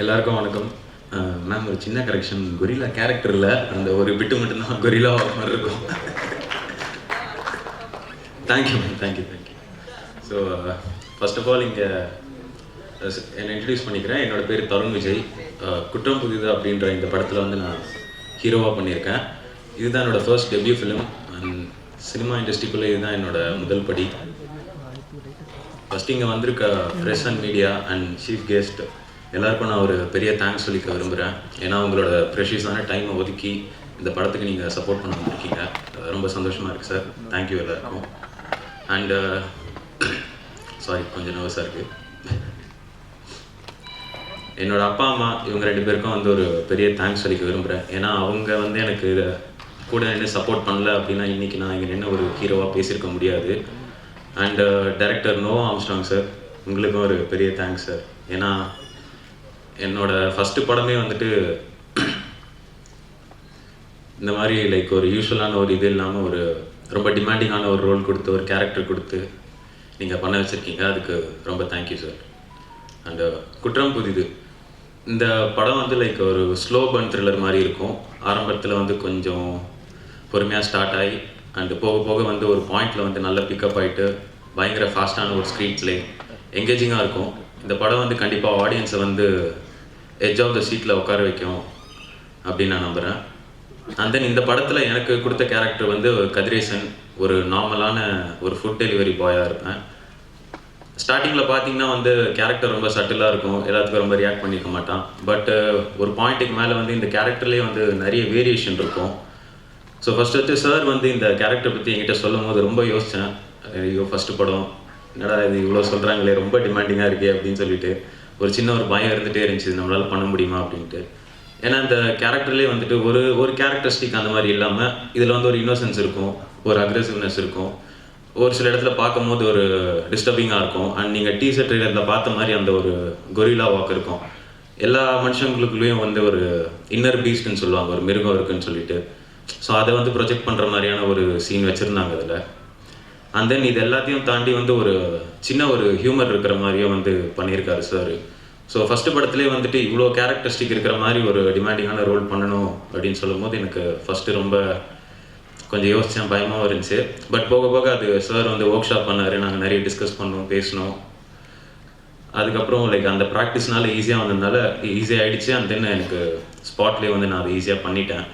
எல்லாருக்கும் வணக்கம். மேம் ஒரு சின்ன கரெக்ஷன் கொரில்லா கேரக்டரில் அந்த ஒரு பிட்டு மட்டும்தான் கொரில்லா மாதிரி இருக்கும். Thank you ma'am thank you thank you so first of all இங்கே என்னை இன்ட்ரடியூஸ் பண்ணிக்கிறேன். என்னோட பேர் தருண் விஜய். குற்றம் புதிது அப்படின்ற இந்த படத்தில் வந்து நான் ஹீரோவாக பண்ணியிருக்கேன். இதுதான் என்னோட first debut film and cinema இண்டஸ்ட்ரிக்குள்ளே இதுதான் என்னோட முதல் படி. ஃபஸ்ட் இங்கே வந்திருக்க press and media and chief guest எல்லாருக்கும் நான் ஒரு பெரிய தேங்க்ஸ் சொல்லிக்க விரும்புகிறேன் ஏன்னா உங்களோட ப்ரெஷியஸான டைமை ஒதுக்கி இந்த படத்துக்கு நீங்கள் சப்போர்ட் பண்ண வந்திருக்கீங்க. ரொம்ப சந்தோஷமாக இருக்குது சார் தேங்க்யூ எல்லாருக்கும். அண்டு சாரி கொஞ்சம் நர்வஸாக இருக்குது என்னோட அப்பா அம்மா இவங்க ரெண்டு பேருக்கும் வந்து ஒரு பெரிய தேங்க்ஸ் சொல்லிக்க விரும்புகிறேன் ஏன்னா அவங்க வந்து எனக்கு இதை கூட நின்று சப்போர்ட் பண்ணல அப்படின்னா இன்னைக்கு நான் இங்கே நின்று ஒரு ஹீரோவாக பேசியிருக்க முடியாது. And director Noah Armstrong sir உங்களுக்கும் ஒரு பெரிய தேங்க்ஸ் சார் ஏன்னா என்னோட ஃபஸ்ட்டு படமே வந்துட்டு இந்த மாதிரி லைக் ஒரு யூஸ்வலான ஒரு இது இல்லாமல் ஒரு ரொம்ப டிமாண்டிங்கான ஒரு ரோல் கொடுத்து ஒரு கேரக்டர் கொடுத்து நீங்கள் பண்ண வச்சுருக்கீங்க. அதுக்கு ரொம்ப தேங்க்யூ சார் அண்டு குற்றம் புதிது. இந்த படம் வந்து லைக் ஒரு ஸ்லோ பர்ன் த்ரில்லர் மாதிரி இருக்கும். ஆரம்பத்தில் வந்து கொஞ்சம் பொறுமையாக ஸ்டார்ட் ஆகி அண்டு போக போக வந்து ஒரு பாயிண்டில் வந்து நல்ல பிக்கப் ஆகிட்டு பயங்கர ஃபாஸ்ட்டான ஒரு ஸ்க்ரீன் பிளே எங்கேஜிங்காக இருக்கும். இந்த படம் வந்து கண்டிப்பாக ஆடியன்ஸை வந்து எட்ஜ் ஆஃப் த சீட்டில் உட்கார வைக்கும் அப்படின்னு நான் நம்புகிறேன் அண்ட் தென் இந்த படத்தில் எனக்கு கொடுத்த கேரக்டர் வந்து கதிரேசன் ஒரு நார்மலான ஒரு ஃபுட் டெலிவரி பாயாக இருப்பேன். ஸ்டார்டிங்கில் பார்த்தீங்கன்னா வந்து கேரக்டர் ரொம்ப சட்டிலாக இருக்கும் எல்லாத்துக்கும் ரொம்ப ரியாக்ட் பண்ணிக்க மாட்டான். பட் uh, ஒரு பாயிண்ட்டுக்கு மேலே வந்து இந்த கேரக்டர்லேயே வந்து நிறைய வேரியேஷன் இருக்கும். ஸோ ஃபர்ஸ்ட் வந்து சார் வந்து இந்த கேரக்டர் பற்றி என்கிட்ட சொல்லும் போது ரொம்ப யோசித்தேன் ஐயோ ஃபஸ்ட்டு படம் என்னடா இது இவ்வளோ சொல்கிறாங்களே ரொம்ப டிமாண்டிங்காக இருக்கே அப்படின்னு சொல்லிட்டு. ஒரு சின்ன ஒரு பயம் இருந்துகிட்டே இருந்துச்சு நம்மளால் பண்ண முடியுமா அப்படின்ட்டு. ஏன்னா இந்த கேரக்டர்லேயே வந்துட்டு ஒரு ஒரு கேரக்டரிஸ்டிக் அந்த மாதிரி இல்லாமல் இதில் வந்து ஒரு இன்னோசன்ஸ் இருக்கும் ஒரு அக்ரெசிவ்னஸ் இருக்கும். ஒரு சில இடத்துல பார்க்கும்போது ஒரு டிஸ்டர்பிங்காக இருக்கும். அண்ட் நீங்கள் டீசர் ட்ரெய்லரில் பார்த்த மாதிரி அந்த ஒரு கொரில்லா வாக் இருக்கும். எல்லா மனுஷங்களுக்குள்ளேயும் வந்து ஒரு இன்னர் பீஸ்ட்னு சொல்லுவாங்க ஒரு மிருகம் இருக்குன்னு சொல்லிட்டு. ஸோ அதை வந்து ப்ரொஜெக்ட் பண்ணுற மாதிரியான ஒரு சீன் வச்சுருந்தாங்க அதில். அண்ட் தென் இது எல்லாத்தையும் தாண்டி வந்து ஒரு சின்ன ஒரு ஹியூமர் இருக்கிற மாதிரியே வந்து பண்ணியிருக்காரு சார் ஸோ ஃபஸ்ட்டு படத்துலேயே வந்துட்டு இவ்வளோ கேரக்டரிஸ்டிக் இருக்கிற மாதிரி ஒரு டிமாண்டிங்கான ரோல் பண்ணணும் அப்படின்னு சொல்லும் போது எனக்கு ஃபஸ்ட்டு ரொம்ப கொஞ்சம் யோசித்தேன் பயமாகவும் இருந்துச்சு. பட் போக போக அது சார் வந்து ஒர்க் ஷாப் பண்ணார் நாங்கள் நிறைய டிஸ்கஸ் பண்ணோம் பேசினோம். அதுக்கப்புறம் லைக் அந்த ப்ராக்டிஸ்னால ஈஸியாக வந்ததுனால ஈஸியாக ஆகிடுச்சு அண்ட் தென் எனக்கு ஸ்பாட்லேயே வந்து நான் அதை ஈஸியாக பண்ணிட்டேன்.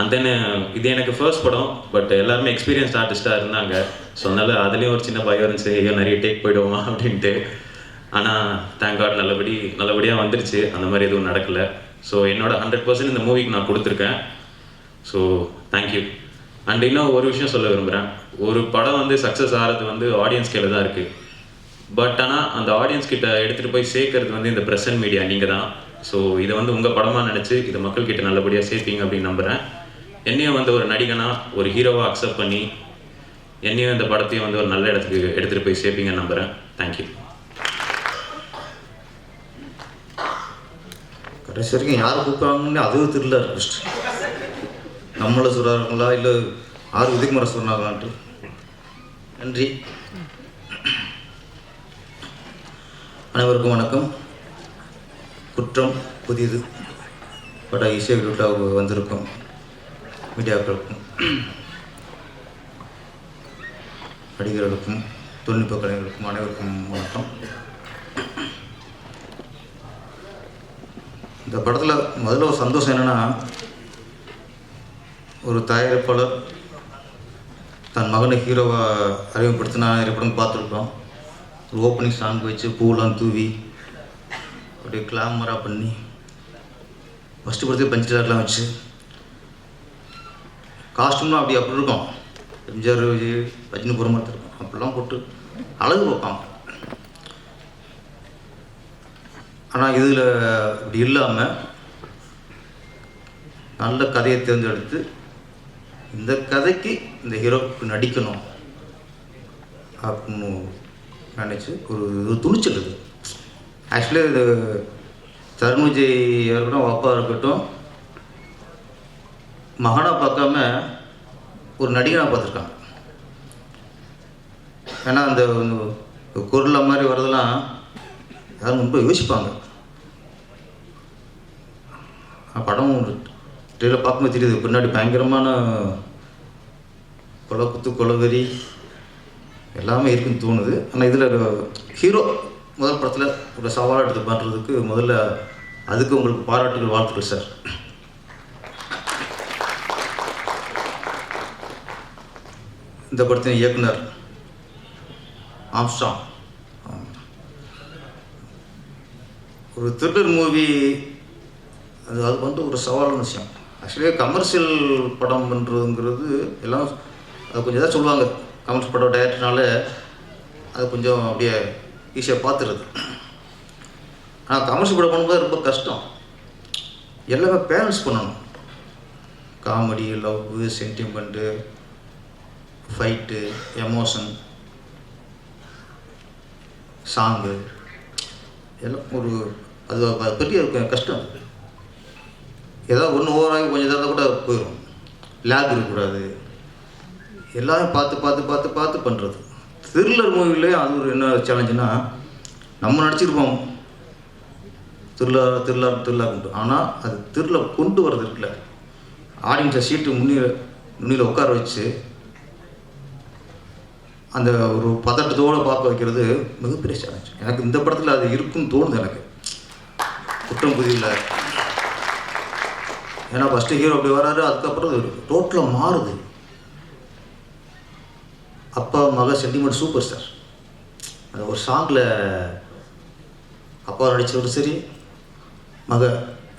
அண்ட் தென் uh, இது எனக்கு ஃபர்ஸ்ட் படம் பட் எல்லாருமே எக்ஸ்பீரியன்ஸ் ஆர்டிஸ்ட்டாக இருந்தாங்க. ஸோ அதனால் அதுலேயும் ஒரு சின்ன பயம் இருந்துச்சு. ஐயோ நிறைய டேக் போயிடுவோமா அப்படின்ட்டு. ஆனால் தேங்க் காட் நல்லபடி நல்லபடியாக வந்துருச்சு. அந்த மாதிரி எதுவும் நடக்கலை. ஸோ என்னோட ஹண்ட்ரட் பர்சன்ட் இந்த மூவிக்கு நான் கொடுத்துருக்கேன். ஸோ தேங்க்யூ அண்ட் இன்னும் ஒரு விஷயம் சொல்ல விரும்புகிறேன் ஒரு படம் வந்து சக்ஸஸ் ஆகிறது வந்து ஆடியன்ஸ் கையில் தான் இருக்குது பட் ஆனால் அந்த ஆடியன்ஸ் கிட்ட எடுத்துகிட்டு போய் சேர்க்கறது வந்து இந்த ப்ரெசன்ட் மீடியா நீங்கள் தான் ஸோ இதை வந்து உங்கள் படமாக நினச்சி இதை மக்கள்கிட்ட நல்லபடியாக சேர்ப்பீங்க அப்படின்னு நம்புகிறேன் என்னையும் வந்து ஒரு நடிகனாக ஒரு ஹீரோவாக அக்செப்ட் பண்ணி என்னையும் இந்த படத்தையும் வந்து ஒரு நல்ல இடத்துக்கு எடுத்துகிட்டு போய் சேர்ப்பீங்கன்னு நம்புகிறேன் தேங்க்யூ கடைசி வரைக்கும் யார் கூப்பிட்றாங்கன்னு அதுவும் தெரியல ஃபஸ்ட் நம்மளை சொல்கிறாங்களா இல்லை ஆறு உதயகுமார சொன்னாங்களான்ட்டு. நன்றி. அனைவருக்கும் வணக்கம். குற்றம் புதியது பட இசை விழாவுக்கு வந்திருக்கும். மீடியாக்களுக்கும் நடிகர்களுக்கும் தொழில்நுட்ப கலைஞர்களுக்கும் அனைவருக்கும் வணக்கம். இந்த படத்தில் முதல்ல ஒரு சந்தோஷம் என்னென்னா ஒரு தயாரிப்பாளர் தன் மகனை ஹீரோவாக அறிமுகப்படுத்தினா நிறைய படம் பார்த்துருக்கோம் ஒரு ஓப்பனிங் சாங் வச்சு பூலாம் தூவி அப்படியே கிளாமராக பண்ணி ஃபஸ்ட்டு படத்துக்கு பஞ்சாயத்துலாம் வச்சு காஸ்ட்யூம்லாம் அப்படி அப்படி இருக்கும். எம்ஜிஆர் விஜய் ரஜினி போகிற இருக்கும் அப்படிலாம் போட்டு அழகு பார்ப்பாங்க. ஆனால் இதில் இப்படி இல்லாமல் நல்ல கதையை தேர்ந்தெடுத்து இந்த கதைக்கு இந்த ஹீரோக்கு நடிக்கணும் அப்படின்னு நினச்சி ஒரு இது துணிச்சல் இது ஆக்சுவலி இது தருண் விஜய் இருக்கட்டும் அப்பா இருக்கட்டும் மகனாக பார்க்காம ஒரு நடிகனாக பார்த்துருக்காங்க ஏன்னா அந்த குரலை மாதிரி வரதெல்லாம் யாரும் ரொம்ப யோசிப்பாங்க. படம் ட்ரெயிலர் பார்க்கும்போது தெரியுது பின்னாடி பயங்கரமான கொலை குத்து கொலவெறி எல்லாமே இருக்குன்னு தோணுது. ஆனால் இதில் ஹீரோ முதல் படத்தில் ஒரு சவாலாக எடுத்து பண்ணுறதுக்கு முதல்ல அதுக்கு உங்களுக்கு பாராட்டுகள் வாழ்த்துக்கள் சார் இந்த படத்தின் இயக்குனர் ஆம்ஸ்டாங் ஒரு த்ரில்லர் மூவி அது அது வந்து ஒரு சவாலான விஷயம். ஆக்சுவலி கமர்ஷியல் படம் பண்ணுறதுங்கிறது எல்லாம் அது கொஞ்சம் இதாக சொல்லுவாங்க. கமர்ஷியல் படம் டேரக்டர்னால அது கொஞ்சம் அப்படியே ஈஸியாக பார்த்துருது ஆனால் கமர்ஷியல் படம் பண்ணும்போது ரொம்ப கஷ்டம். எல்லாமே பேலன்ஸ் பண்ணணும். Comedy love sentiment fight emotion song எல்லாம் ஒரு அது அது பெரிய கஷ்டம். ஏதாவது ஒன்று ஓவராகி கொஞ்சம் தடவை கூட போயிடும் லேக் இருக்கக்கூடாது. எல்லோரும் பார்த்து பார்த்து பார்த்து பார்த்து பண்ணுறது த்ரில்லர் மூவிலேயே அது ஒரு என்ன சேலஞ்சுனா நம்ம நடிச்சிருப்போம். திருவிழா திருவிழா திருவிழா கொண்டு ஆனால் அது திருவிழா கொண்டு வர்றது இருக்குல்ல. ஆடியன்ஸை சீட்டு முன்னில முன்னில உட்கார வச்சு அந்த ஒரு பதட்டத்தோடு பார்க்க வைக்கிறது மிகப்பெரிய சேலஞ்ச் எனக்கு இந்த படத்தில் அது இருக்குன்னு தோணுது எனக்கு. குற்றம் புதியில் ஏன்னா ஃபஸ்ட்டு ஹீரோ அப்படி வராரு அதுக்கப்புறம் டோட்டலாக மாறுது. அப்பா மக சென்டிமெண்ட் சூப்பர் ஸ்டார் அந்த ஒரு சாங்கில் அப்பா நடித்தவரும் சரி மக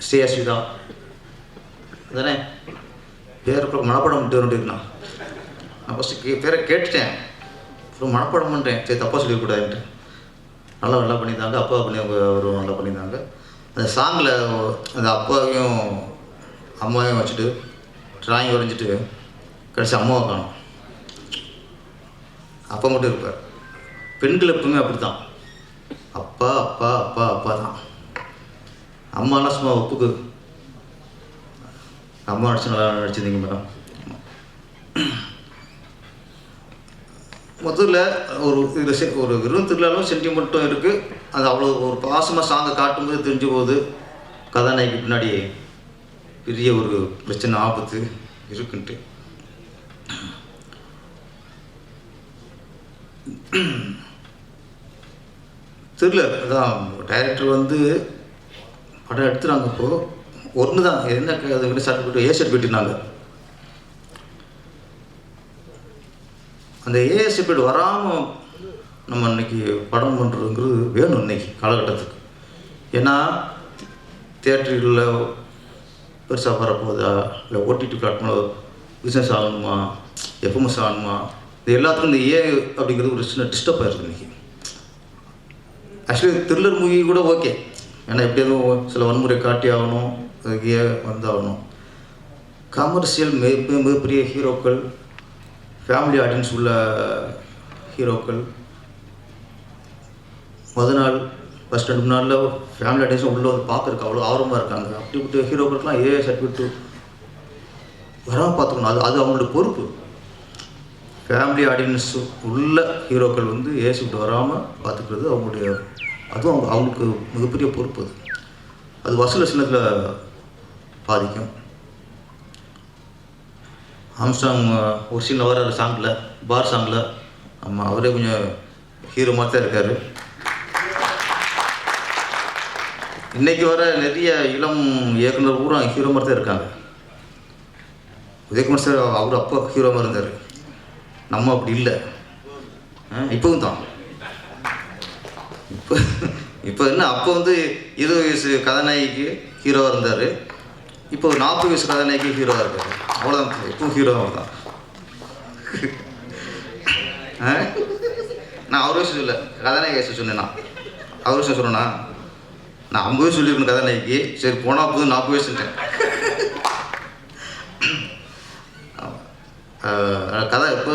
ஸ்ரேயா ஸ்ரீதா அதானே? பேர் மனப்படம் விட்டு வந்துருக்குண்ணா நான் ஃபஸ்ட்டு பேரை கேட்டுட்டேன். அப்புறம் மனப்பாடம் பண்ணுறேன் சரி தப்பாக சொல்லிடக்கூடாதுன்ட்டு. நல்லா நல்லா பண்ணியிருந்தாங்க. அப்பா பண்ணி அவரும் நல்லா பண்ணியிருந்தாங்க. அந்த சாங்கில் அந்த அப்பாவையும் அம்மாவையும் வச்சுட்டு ட்ராயிங் வரைஞ்சிட்டு கடைசி அம்மாவை காணும். அப்பா மட்டும் இருப்பார். பெண்கள் எப்பவுமே அப்படி தான் அப்பா அப்பா அப்பா அப்பா தான் அம்மாலாம் சும்மா ஒப்புக்கு. அம்மா நடிச்சு நல்லா நடிச்சிருந்தீங்க மேடம். முதல்ல ஒரு இதில் செ ஒரு வெறும் திருவிழாலும் சென்டிமெண்ட்டும் இருக்குது அது அவ்வளோ ஒரு பாசமாக சாங்கை காட்டும்போது தெரிஞ்சு போகுது. கதாநாயகி பின்னாடி பெரிய ஒரு பிரச்சனை ஆபத்து இருக்குன்ட்டு. தெரியல அதான் டைரக்டர் வந்து படம் எடுத்துறாங்க இப்போது ஒன்று தான் என்ன அது சர்டிஃபிகேட் ஏ சர்டிஃபிகேட்னாங்க அந்த ஏஎஸ்சி பீரியட் வராமல் நம்ம இன்னைக்கு படம் பண்ணுறதுங்கிறது வேணும் இன்னைக்கு காலகட்டத்துக்கு. ஏன்னா தேட்டர்களில் பெருசாக வரப்போகுதா? இல்லை ஓடிடி பிளாட்ஃபார்மில் பிஸ்னஸ் ஆகணுமா? எஃப்எம்எஸ் ஆகணுமா? இது எல்லாத்துக்கும் இந்த ஏ அப்படிங்கிறது ஒரு சின்ன டிஸ்டர்ப் ஆயிருக்கு இன்னைக்கு. ஆக்சுவலி த்ரில்லர் மூவி கூட ஓகே ஏன்னா எப்படியாவது சில வன்முறை காட்டி ஆகணும் அதுக்கு ஏ வந்தாகணும். கமர்ஷியல் மிக மிகப்பெரிய ஹீரோக்கள் ஃபேமிலி ஆடியன்ஸ் உள்ள ஹீரோக்கள். முத நாள் ஃபஸ்ட் ரெண்டு மூணு நாளில் ஃபேமிலி ஆடியன்ஸும் உள்ளே வந்து பார்க்குறக்கு அவ்வளோ ஆர்வமாக இருக்காங்க. அப்படிப்பட்டு ஹீரோக்களுக்குலாம் ஏ சர்டிஃபிகேட் வராமல் பார்த்துக்கணும். அது அது அவங்களோட பொறுப்பு. ஃபேமிலி ஆடியன்ஸ் உள்ள ஹீரோக்கள் வந்து ஏசி விட்டு வராமல் பார்த்துக்கிறது அவங்களுடைய அதுவும் அவங்க அவங்களுக்கு மிகப்பெரிய பொறுப்பு அது. அது வசூல் சின்னத்தில் பாதிக்கும். ஆம்ஸ்டாங் uh, ஒரு சீனில் வர சாங்கில் பார் சாங்கில் ஆமாம் அவரே கொஞ்சம் ஹீரோ மாதிரி தான் இருக்கார். இன்றைக்கி வர நிறைய இளம் இயக்குனர் பூரா ஹீரோ மாதிரி தான் இருக்காங்க. உதயகுமார் சார் அவர் அப்போ ஹீரோ மாதிரி இருந்தார். நம்ம அப்படி இல்லை. இப்போவும் தான். இப்போ இப்போ என்ன அப்போ வந்து இருபது வயசு கதாநாயகிக்கு ஹீரோவாக இருந்தார். இப்போ நாற்பது வயசு கதாநாயகி ஹீரோவாக இருக்காரு. அவ்வளோதான் எப்பவும் ஹீரோ அவர் தான் ஆ? நான் அவர் வயசு சொல்ல கதாநாயகி வயசு சொன்னேன் நான் அவர் வயசு சொன்னேன்னா நான் ஐம்பது வயசு சொல்லியிருக்கேன் கதாநாயகி சரி போனால் போது நாற்பது வயசுட்டேன் சொல்லிட்டேன் கதை இப்போ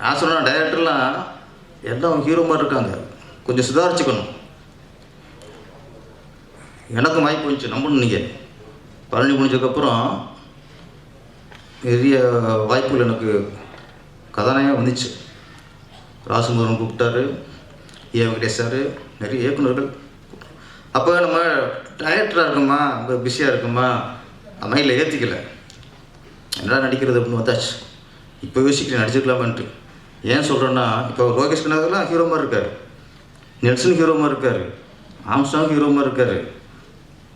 நான் சொன்ன டைரக்டர்லாம் எல்லாம் ஹீரோ மாதிரி இருக்காங்க கொஞ்சம் சுதாரிச்சுக்கணும் எனக்கும் வாய்ப்பு வந்துச்சு நம்பணும் நீங்கள் பழனி முடிஞ்சதுக்கப்புறம் நிறைய வாய்ப்புகள் எனக்கு கதாநாயகம் வந்துச்சு. ராசுமுருகன் கூப்பிட்டாரு ஏ வெங்கடேஷ் சார் நிறைய இயக்குனர்கள் அப்போ நம்ம டயர்டராக இருக்குமா? ரொம்ப பிஸியாக இருக்குமா? மைண்டில் ஏற்றிக்கல என்னடா நடிக்கிறது அப்படின்னு வந்தாச்சு இப்போ யோசிக்கிறேன் நடிச்சிருக்கலாமான்ட்டு. ஏன் சொல்கிறேன்னா இப்போ லோகேஷ் கனகர்லாம் ஹீரோ மாதிரி இருக்கார். நெல்சன் ஹீரோ மாதிரி இருக்கார். ஆம்ஸ்டாங் ஹீரோ மாதிரி இருக்கார்.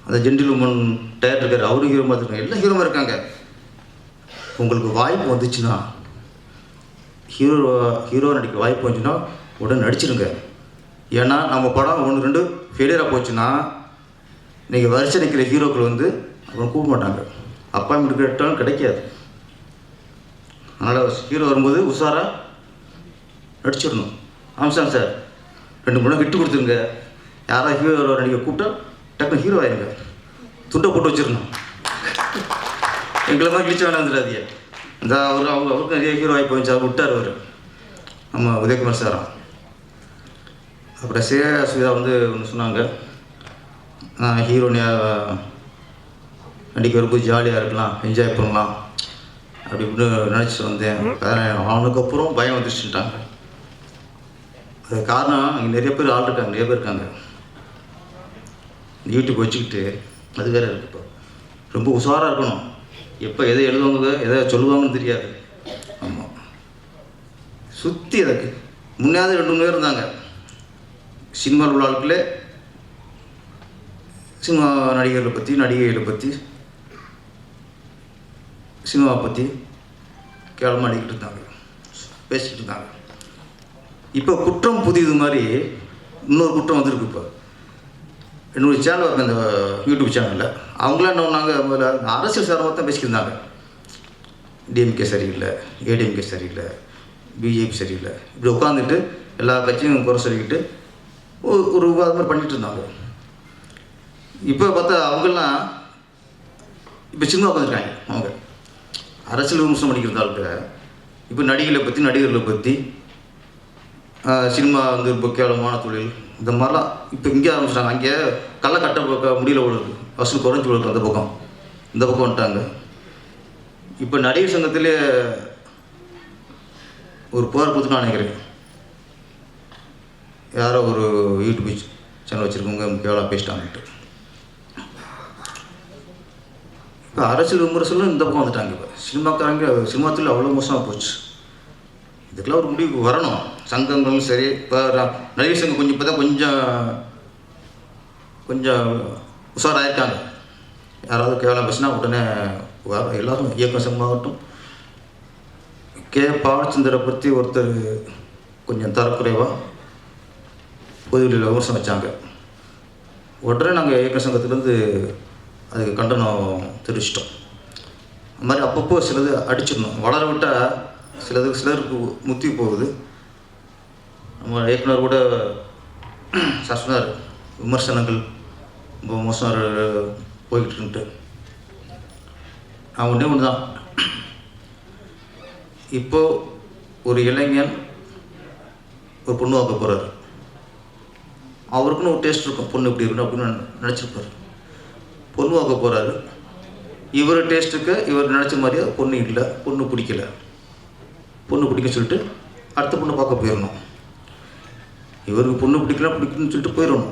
அந்த ஜென்டில் உமன் டயர் இருக்கார். அவரும் ஹீரோ மாதிரி இருக்காங்க. எல்லாம் ஹீரோமாக இருக்காங்க. உங்களுக்கு வாய்ப்பு வந்துச்சுன்னா ஹீரோ ஹீரோ நடிக்க வாய்ப்பு வந்துச்சுன்னா உடனே நடிச்சிருங்க. ஏன்னா நம்ம படம் ஒன்று ரெண்டு ஃபெயிலியராக போச்சுன்னா நீங்கள் வருஷம் நிற்கிற ஹீரோக்கள் வந்து அப்புறம் கூப்பிட மாட்டாங்க. அப்பாயின்மெண்ட் கேட்டாலும் கிடைக்காது. அதனால் ஹீரோ வரும்போது உஷாராக நடிச்சிடணும். ஆமாம் சார் ரெண்டு மூணு விட்டு கொடுத்துருங்க. யாராவது ஹீரோ நடிக்க கூப்பிட்டா டக்குனு ஹீரோ ஆயிருங்க துண்டை போட்டு வச்சிடணும். எங்களை மாதிரி கிழிச்சு வேணாம் இந்த அவர் அவங்க அவருக்கு நிறைய ஹீரோ ஆகி போயிடுச்சு அவர் விட்டார் அவர். நம்ம உதயகுமார் சாரா அப்புறம் சே சுவிதா வந்து ஒன்று சொன்னாங்க. நான் ஹீரோனியாக நடிக்க வரும்போது ஜாலியாக இருக்கலாம் என்ஜாய் பண்ணலாம். அப்படி இப்படின்னு நினச்சிட்டு வந்தேன். அவனுக்கப்புறம் பயம் வந்துச்சுட்டாங்க அது காரணம் இங்கே நிறைய பேர் ஆள் இருக்காங்க நிறைய பேர் இருக்காங்க. யூடியூப் வச்சுக்கிட்டு அது வேற இருக்கு இப்போ. ரொம்ப உஷாராக இருக்கணும். எப்போ எதை எழுதுவாங்க எதை சொல்லுவாங்கன்னு தெரியாது. ஆமாம் சுற்றி எனக்கு முன்னாவது ரெண்டு மூணு பேர் இருந்தாங்க. சினிமாவில் உள்ள ஆட்களே சினிமா நடிகர்களை பற்றி நடிகைகளை பற்றி சினிமாவை பற்றி கேவலமாக அடிக்கிட்டு இருந்தாங்க. பேசிக்கிட்டு இருந்தாங்க. இப்போ குற்றம் புதியது மாதிரி இன்னொரு குற்றம் வந்திருக்கு இப்போ. என்னுடைய சேனல் இருக்கு அந்த யூடியூப் சேனலில். அவங்களாம் என்ன பண்ணாங்க முதல்ல அரசியல் சார்பாக தான் பேசிக்கிருந்தாங்க. டிஎம்கே சரியில்லை ஏடிஎம்கே சரியில்லை பிஜேபி சரியில்லை. இப்படி உட்காந்துட்டு எல்லா கட்சியும் குறை சொல்லிக்கிட்டு ஒரு ஒரு மாதிரி பண்ணிட்டு இருந்தாங்க. இப்போ பார்த்தா அவங்கெல்லாம் இப்போ சினிமா உட்காந்துருக்காங்க அவங்க. அரசியல் விமர்சனம் பண்ணிக்கிறதாளுக்கு இப்போ நடிகளை பற்றி நடிகர்களை பற்றி சினிமா வந்து இப்போ கேவலமான தொழில் இந்த மாதிரிலாம் இப்போ இங்கே ஆரம்பிச்சிட்டாங்க. அங்கே கள்ள கட்ட முடியல விழுது வசூல் குறைஞ்சி விழுது அந்த பக்கம். இந்த பக்கம் வந்துட்டாங்க. இப்போ நடிகர் சங்கத்திலே ஒரு புகார் கொடுத்துன்னு நினைக்கிறேன். யாரோ ஒரு யூடியூப் சேனல் வச்சுருக்கவங்க கேவலாக பேசிட்டாங்கன்ட்டு இப்போ அரசியல் விமர்சனம் இந்த பக்கம் வந்துட்டாங்க இப்போ. சினிமாக்காரங்க சினிமா தொழில் அவ்வளோ மோசமாக போச்சு. இதுக்கெல்லாம் ஒரு முடிவு வரணும். சங்கங்களும் சரி இப்போ நடிகர் சங்கம் கொஞ்சம் இப்போ தான் கொஞ்சம் கொஞ்சம் உஷாராயிருக்காங்க. யாராவது கேவலம் பேசினா உடனே வர எல்லாரும் இயக்கம் சங்கமாகட்டும் கே. பாலச்சந்திரை பற்றி ஒருத்தர் கொஞ்சம் தரக்குறைவாக பொதுவெளியில் விமர்சனம் வச்சாங்க. உடனே நாங்கள் இயக்க சங்கத்துலேருந்து அதுக்கு கண்டனம் தெரிவிச்சிட்டோம். அது மாதிரி அப்பப்போ சிலது அடிச்சிடணும். வளர விட்டால் சிலதுக்கு சிலருக்கு முத்தி போகுது. நம்ம இயக்குனர் கூட சார் சொன்னார் விமர்சனங்கள் ரொம்ப மோசம் போய்கிட்டு நான் ஒன்றே ஒன்று தான் இப்போ ஒரு இளைஞன் ஒரு பொண்ணு பார்க்க போகிறாரு அவருக்குன்னு ஒரு டேஸ்ட் இருக்கும் பொண்ணு இப்படி இருக்கணும் அப்படின்னு நினச்சிருப்பாரு. பொண்ணு பார்க்க போகிறாரு இவர் டேஸ்ட்டுக்கு இவர் நினச்ச மாதிரியே பொண்ணு இல்லை பொண்ணு பிடிக்கல. பொண்ணு பிடிக்க சொல்லிட்டு அடுத்த பொண்ணு பார்க்க போயிடணும் இவருக்கு பொண்ணு பிடிக்கல பிடிக்கணும்னு சொல்லிட்டு போயிடணும்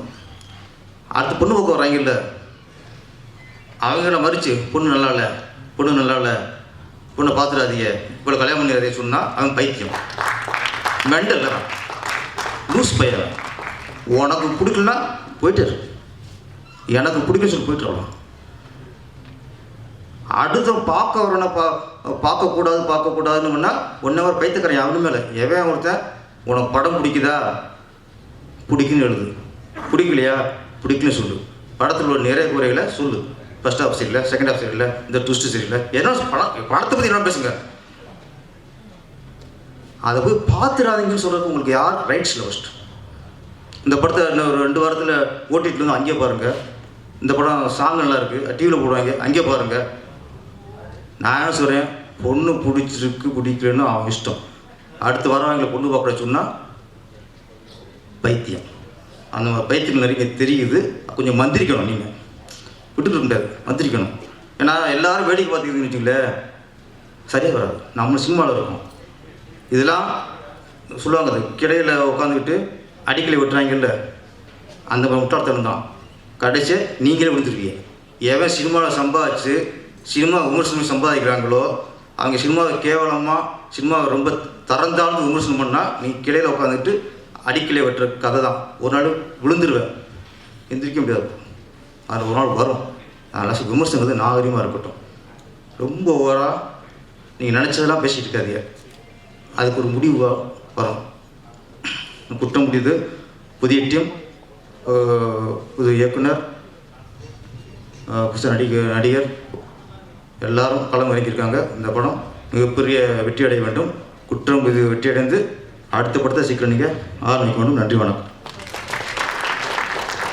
அடுத்த பொண்ணு பக்கம் வராங்கல்ல. அவங்கள மறிச்சு பொண்ணு நல்லா இல்லை பொண்ணு நல்லா இல்லை பொண்ணை பார்த்துடாதீங்க இவ்வளோ கல்யாணம் பண்ணிடாதே சொன்னால் அவன் பைத்தியம். மெண்டல் லூஸ் பையன் உனக்கு பிடிக்கலனா போயிட்டு எனக்கு பிடிக்க சொல்லி போயிட்டு வரலாம். அடுத்த பார்க்க வரணும் பா பார்க்கக்கூடாது பார்க்கக்கூடாதுன்னு ஒன் ஹவர் பைத்துக்கிறேன் அவனு மேலே. எவன் ஒருத்தன் உனக்கு படம் பிடிக்குதா? பிடிக்குன்னு எழுது. பிடிக்கலையா? பிடிக்கலன்னு சொல்லு. படத்தில் உள்ள நிறைய குறைகளை சொல்லு. ஃபர்ஸ்ட் ஹாஃப் சரியில்லை செகண்ட் ஹாஃப் சரியில்லை இந்த ட்விஸ்ட் சரியில்லை. என்ன படம் படத்தை பற்றி என்ன பேசுங்க. அதை போய் பார்த்துடாதீங்கன்னு சொல்கிறதுக்கு உங்களுக்கு யார்? ரைட்ஸ் ஃபஸ்ட் இந்த படத்தை இன்னும் ஒரு ரெண்டு வாரத்தில் ஓட்டிட்டு வந்து அங்கேயே பாருங்கள் இந்த படம் சாங் நல்லா இருக்குது டிவியில் போடுவாங்க. அங்கேயே பாருங்கள் நான் என்ன சொல்கிறேன் பொண்ணு பிடிச்சிருக்கு பிடிக்கலன்னு அவன் இஷ்டம். அடுத்து வரவங்களை பொண்ணு பார்க்குற சொன்னால் பைத்தியம். அந்த பைத்தியம் நிறைய தெரியுது. கொஞ்சம் மந்திரிக்கணும் நீங்கள் விட்டுட்டு முடியாது. மந்திரிக்கணும். ஏன்னா எல்லாரும் வேடிக்கை பார்த்துக்கிதுன்னு வச்சுங்களேன் சரியாக வராது. நம்ம சினிமாவில் இருக்கோம். இதெல்லாம் சொல்லுவாங்க அது. கிடையில் உட்காந்துக்கிட்டு அடிக்கலை விட்டுறாங்கல்ல. அந்த மாதிரி முட்டாள்தனம் தான். கடைசியாக நீங்களே விழுந்துருக்கீங்க எவன் சினிமாவில் சம்பாதிச்சு சினிமா விமர்சனம் சம்பாதிக்கிறாங்களோ அவங்க சினிமாவை கேவலமாக சினிமாவை ரொம்ப தரந்தாழ்ந்து விமர்சனம் பண்ணால் நீ கிளையில் உட்காந்துட்டு அடிக்கலை வெட்டுற கதை தான் ஒரு நாள் விழுந்துருவேன். எந்திரிக்க முடியாது. அது ஒரு நாள் வரும். அதனால் விமர்சனங்கிறது நாகரிகமாக இருக்கட்டும். ரொம்ப ஓவராக நீங்கள் நினச்சதெல்லாம் பேசிகிட்டு இருக்காதீங்க. அதுக்கு ஒரு முடிவு வரும். குற்றம் முடியுது புதிய டீம் புது இயக்குனர் அஹ், புதுசு நடிகர் நடிகர் எல்லாரும் களம் இறக்கியிருக்காங்க இந்த படம் மிகப்பெரிய வெற்றி அடைய வேண்டும். குற்றம் இது வெற்றியடைந்து அடுத்த படத்தை சீக்கிரம் நீங்கள் ஆரம்பிக்க வேண்டும் நன்றி வணக்கம்.